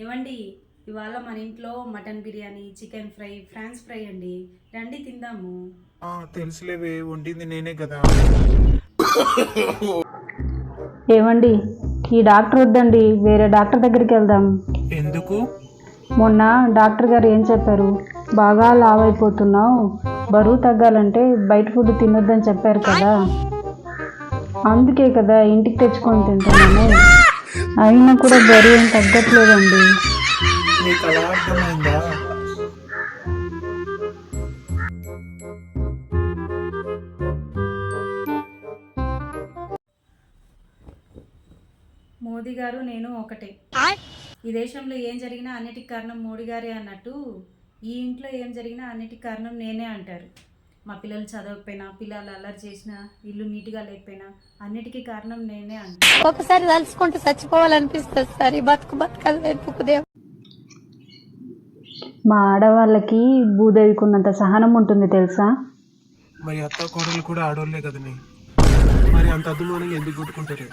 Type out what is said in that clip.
ఏమండి ఇవాళ మన ఇంట్లో mutton biryani chicken fry prawns fry అండి. రండి తిందాము. ఆ, తెలుసులేవే వండింది నేనే కదా. ఏమండి ఈ డాక్టర్ వద్దండి వేరే డాక్టర్ దగ్గరికి వెళ్దాం. ఎందుకు? మొన్న డాక్టర్ గారు ఏం చెప్పారు? బాగా లావ్ అయిపోతున్నావు బరువు తగ్గాలంటే బయట ఫుడ్ తినొద్దని చెప్పారు కదా. అందుకే కదా ఇంటికి తెచ్చుకొని తింటున్నాను. అయినా కూడా బరువు ఏం తగ్గట్లేదండి. మోదీ గారు నేను ఒకటే. ఈ దేశంలో ఏం జరిగినా అన్నిటికి కారణం మోడీ గారే అన్నట్టు ఈ ఇంట్లో ఏం జరిగినా అన్నిటికి కారణం నేనే అంటారు. మా పిల్లలు చదవకపోయినా పిల్లలు అల్లరి చేసినా ఇల్లు నీట్గా లేకపోయినా అన్నిటికీ కారణం నేనే అంటారు ఒకసారి తలుచుకుంటే చచ్చిపోవాలనిపిస్తుంది సార్. ఈ బతుకు వెతుకుదే మా ఆడవాళ్ళకి భూదేవికున్నంత సహనం ఉంటుంది తెలుసా? మరి అత్త కోడలు కూడా ఆడోళ్ళే కదనే. మరి అంత అద్దుమానంగా ఎందుకు కొట్టుకుంటారు?